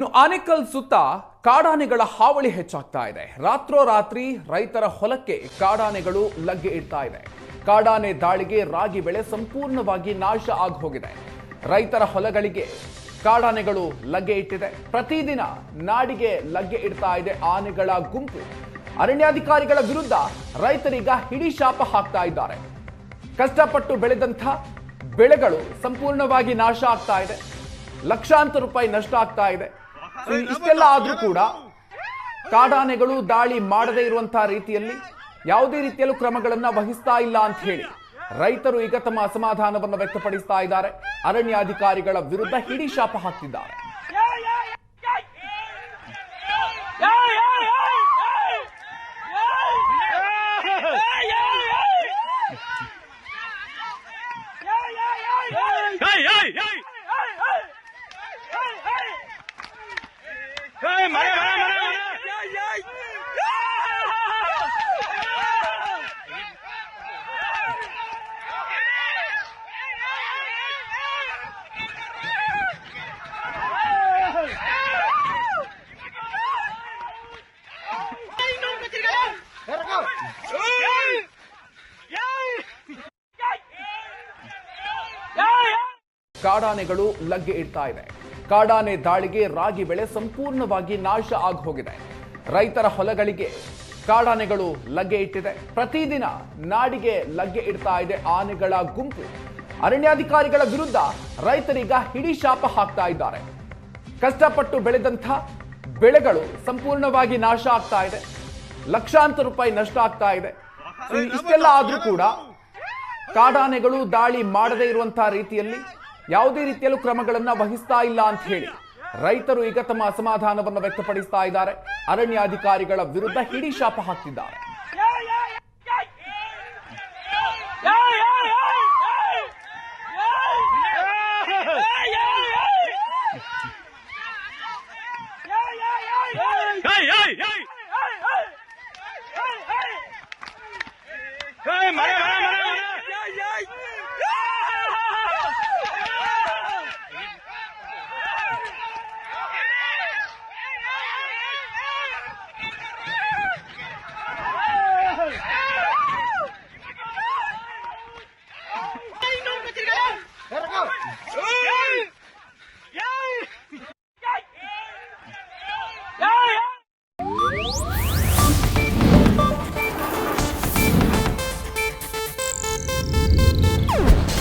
ಇನ್ನು ಆನೇಕಲ್ ಸುತ್ತ ಕಾಡಾನೆಗಳ ಹಾವಳಿ ಹೆಚ್ಚಾಗ್ತಾ ಇದೆ. ರಾತ್ರೋರಾತ್ರಿ ರೈತರ ಹೊಲಕ್ಕೆ ಕಾಡಾನೆಗಳು ಲಗ್ಗೆ ಇಡ್ತಾ ಇದೆ. ಕಾಡಾನೆ ದಾಳಿಗೆ ರಾಗಿ ಬೆಳೆ ಸಂಪೂರ್ಣವಾಗಿ ನಾಶ ಆಗಿ ಹೋಗಿದೆ ರೈತರ ಹೊಲಗಳಿಗೆ ಕಾಡಾನೆಗಳು ಲಗ್ಗೆ ಇಟ್ಟಿದೆ. ಪ್ರತಿದಿನ ನಾಡಿಗೆ ಲಗ್ಗೆ ಇಡ್ತಾ ಇದೆ ಆನೆಗಳ ಗುಂಪು. ಅರಣ್ಯಾಧಿಕಾರಿಗಳ ವಿರುದ್ಧ ರೈತರೀಗ ಹಿಡಿ ಶಾಪ ಹಾಕ್ತಾ ಇದ್ದಾರೆ. ಕಷ್ಟಪಟ್ಟು ಬೆಳೆದಂಥ ಬೆಳೆಗಳು ಸಂಪೂರ್ಣವಾಗಿ ನಾಶ ಆಗ್ತಾ ಇದೆ. ಲಕ್ಷಾಂತರ ರೂಪಾಯಿ ನಷ್ಟ ಆಗ್ತಾ ಇದೆ. ಇಷ್ಟೆಲ್ಲ ಆದ್ರೂ ಕೂಡ ಕಾಡಾನೆಗಳು ದಾಳಿ ಮಾಡದೇ ಇರುವಂತಹ ರೀತಿಯಲ್ಲಿ ಯಾವುದೇ ರೀತಿಯಲ್ಲೂ ಕ್ರಮಗಳನ್ನ ವಹಿಸ್ತಾ ಇಲ್ಲ ಅಂತ ಹೇಳಿ ರೈತರು ಈಗ ತಮ್ಮ ಅಸಮಾಧಾನವನ್ನು ವ್ಯಕ್ತಪಡಿಸ್ತಾ ಇದ್ದಾರೆ ಅರಣ್ಯಾಧಿಕಾರಿಗಳ ವಿರುದ್ಧ ಹಿಡಿ ಶಾಪ ಹಾಕ್ತಿದ್ದಾರೆ Hey, hey, hey! ಕಾಡಾನೆಗಳು ಲಗ್ಗೆ ಇಡ್ತಾ ಇದೆ ಕಾಡಾನೆ ದಾಳಿಗೆ ರಾಗಿ ಬೆಳೆ ಸಂಪೂರ್ಣವಾಗಿ ನಾಶ ಆಗಿ ಹೋಗಿದೆ ರೈತರ ಹೊಲಗಳಿಗೆ ಕಾಡಾನೆಗಳು ಲಗ್ಗೆ ಇಟ್ಟಿದೆ. ಪ್ರತಿದಿನ ನಾಡಿಗೆ ಲಗ್ಗೆ ಇಡ್ತಾ ಇದೆ ಆನೆಗಳ ಗುಂಪು. ಅರಣ್ಯಾಧಿಕಾರಿಗಳ ವಿರುದ್ಧ ರೈತರೀಗ ಹಿಡಿ ಶಾಪ ಹಾಕ್ತಾ ಇದ್ದಾರೆ. ಕಷ್ಟಪಟ್ಟು ಬೆಳೆದಂಥ ಬೆಳೆಗಳು ಸಂಪೂರ್ಣವಾಗಿ ನಾಶ ಆಗ್ತಾ ಇದೆ. ಲಕ್ಷಾಂತರ ರೂಪಾಯಿ ನಷ್ಟ ಆಗ್ತಾ ಇದೆ. ಇಷ್ಟೆಲ್ಲ ಆದ್ರೂ ಕೂಡ ಕಾಡಾನೆಗಳು ದಾಳಿ ಮಾಡದೇ ಇರುವಂತಹ ರೀತಿಯಲ್ಲಿ ಯಾವುದೇ ರೀತಿಯಲ್ಲೂ ಕ್ರಮಗಳನ್ನ ವಹಿಸ್ತಾ ಇಲ್ಲ ಅಂತ ಹೇಳಿ ರೈತರು ಈಗ ತಮ್ಮ ಅಸಮಾಧಾನವನ್ನು ವ್ಯಕ್ತಪಡಿಸ್ತಾ ಇದ್ದಾರೆ. ಅರಣ್ಯಾಧಿಕಾರಿಗಳ ವಿರುದ್ಧ ಹಿಡಿ ಶಾಪ ಹಾಕ್ತಿದ್ದಾರೆ Maré, maré!